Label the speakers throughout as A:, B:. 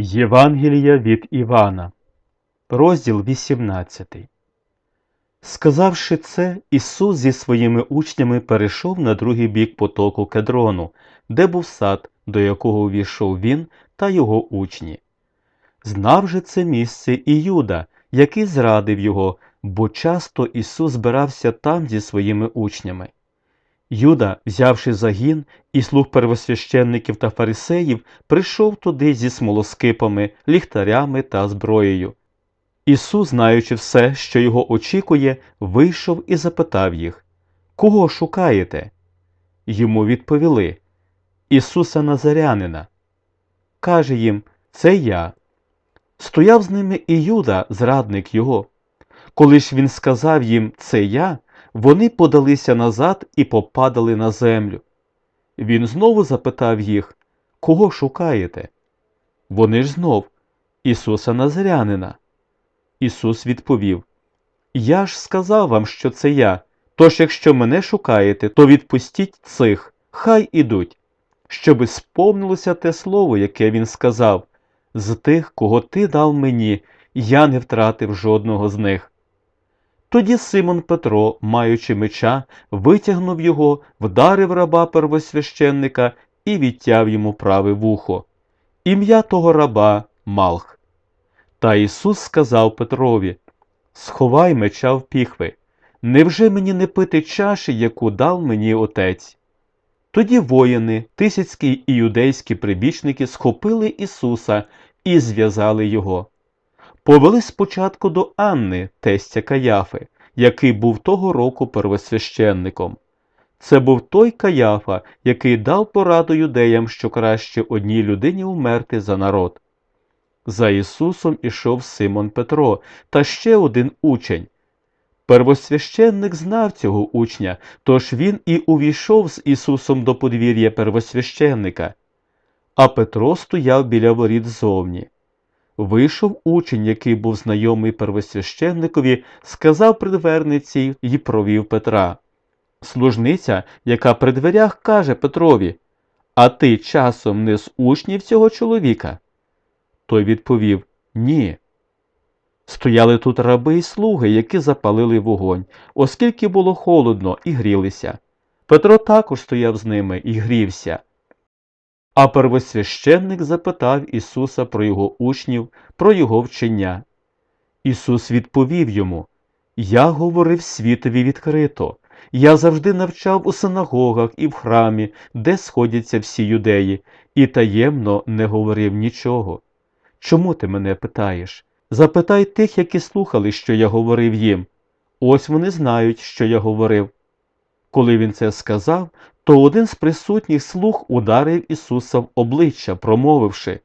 A: Євангелія від Івана, розділ 18. Сказавши це, Ісус зі своїми учнями перейшов на другий бік потоку Кедрону, де був сад, до якого увійшов він та його учні. Знав же це місце і Юда, який зрадив його, бо часто Ісус збирався там зі своїми учнями. Юда, взявши загін і слуг первосвященників та фарисеїв, прийшов туди зі смолоскипами, ліхтарями та зброєю. Ісус, знаючи все, що його очікує, вийшов і запитав їх Кого шукаєте? Йому відповіли Ісуса Назарянина. Каже їм Це я. Стояв з ними і Юда, зрадник його. Коли ж він сказав їм Це я, вони подалися назад і попадали на землю. Він знову запитав їх Кого шукаєте? Вони ж знов Ісуса Назарянина. Ісус відповів Я ж сказав вам, що це я. Тож, якщо мене шукаєте, то відпустіть цих, хай ідуть, щоби сповнилося те слово, яке він сказав з тих, кого ти дав мені, я не втратив жодного з них. Тоді Симон Петро, маючи меча, витягнув його, вдарив раба первосвященника і відтяв йому праве вухо. Ім'я того раба Малх. Та Ісус сказав Петрові Сховай меча в піхви. Невже мені не пити чаші, яку дав мені отець? Тоді воїни, тисяцькі і юдейські прибічники схопили Ісуса і зв'язали його. Повели спочатку до Анни, тестя Каяфи, який був того року первосвященником. Це був той Каяфа, який дав пораду юдеям, що краще одній людині умерти за народ. За Ісусом ішов Симон Петро та ще один учень. Первосвященник знав цього учня, тож він і увійшов з Ісусом до подвір'я первосвященника. А Петро стояв біля воріт зовні. Вийшов учень, який був знайомий первосвященникові, сказав предверниці й провів Петра. Служниця, яка при дверях, каже Петрові А ти часом не з учнів цього чоловіка? Той відповів Ні. Стояли тут раби й слуги, які запалили вогонь, оскільки було холодно і грілися. Петро також стояв з ними і грівся. А первосвященник запитав Ісуса про його учнів, про його вчення. Ісус відповів йому Я говорив світові відкрито. Я завжди навчав у синагогах і в храмі, де сходяться всі юдеї, і таємно не говорив нічого. Чому ти мене питаєш? Запитай тих, які слухали, що я говорив їм. Ось вони знають, що я говорив. Коли він це сказав, то один з присутніх слуг ударив Ісуса в обличчя, промовивши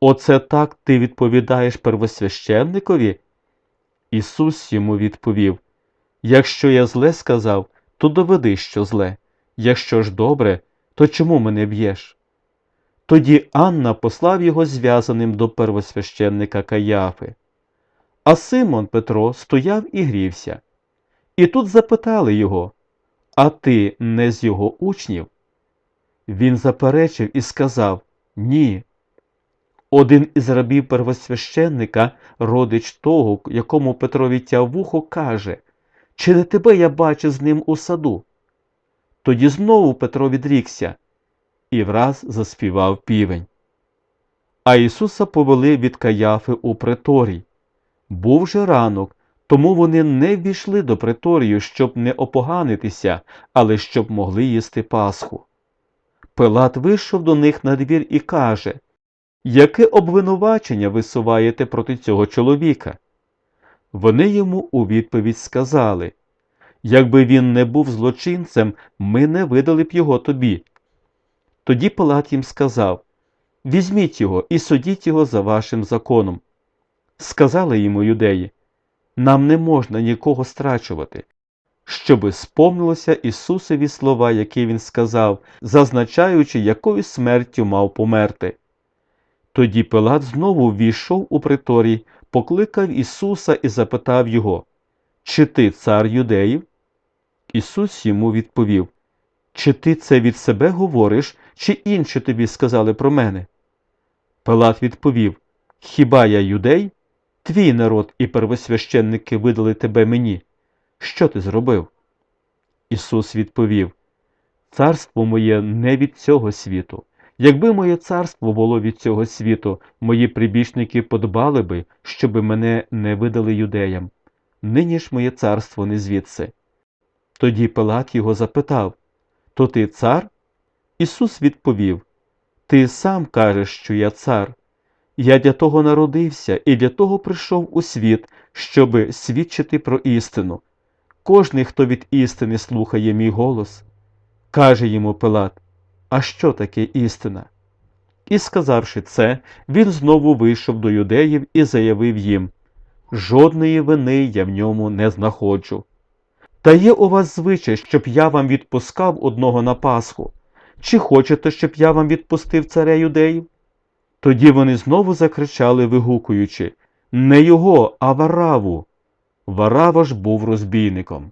A: Оце так ти відповідаєш первосвященникові? Ісус йому відповів Якщо я зле сказав, то доведи, що зле. Якщо ж добре, то чому мене б'єш? Тоді Анна послав його зв'язаним до первосвященника Каяфи. А Симон Петро стояв і грівся. І тут запитали його А ти не з його учнів? Він заперечив і сказав Ні. Один із рабів первосвященника, родич того, якому Петро відтяв вухо, каже Чи не тебе я бачив з ним у саду? Тоді знову Петро відрікся і враз заспівав півень. А Ісуса повели від Каяфи у преторій. Був же ранок, тому вони не ввійшли до преторію, щоб не опоганитися, але щоб могли їсти Пасху. Пилат вийшов до них на двір і каже Яке обвинувачення висуваєте проти цього чоловіка? Вони йому у відповідь сказали Якби він не був злочинцем, ми не видали б його тобі. Тоді Пилат їм сказав Візьміть його і судіть його за вашим законом. Сказали йому юдеї Нам не можна нікого страчувати, щоби сповнилося Ісусові слова, які він сказав, зазначаючи, якою смертю мав померти. Тоді Пилат знову ввійшов у приторій, покликав Ісуса і запитав його Чи ти цар юдеїв? Ісус йому відповів Чи ти це від себе говориш, чи інші тобі сказали про мене? Пилат відповів Хіба я юдей? Твій народ і первосвященники видали тебе мені. Що ти зробив? Ісус відповів Царство моє не від цього світу. Якби моє царство було від цього світу, мої прибічники подбали би, щоби мене не видали юдеям. Нині ж моє царство не звідси. Тоді Пилат його запитав То ти цар? Ісус відповів Ти сам кажеш, що я цар. Я для того народився і для того прийшов у світ, щоби свідчити про істину. Кожний, хто від істини слухає мій голос, каже йому Пилат, а що таке істина? І сказавши це, він знову вийшов до юдеїв і заявив їм Жодної вини я в ньому не знаходжу. Та є у вас звичай, щоб я вам відпускав одного на Пасху. Чи хочете, щоб я вам відпустив царя юдеїв? Тоді вони знову закричали, вигукуючи Не його, а Вараву. Варава ж був розбійником.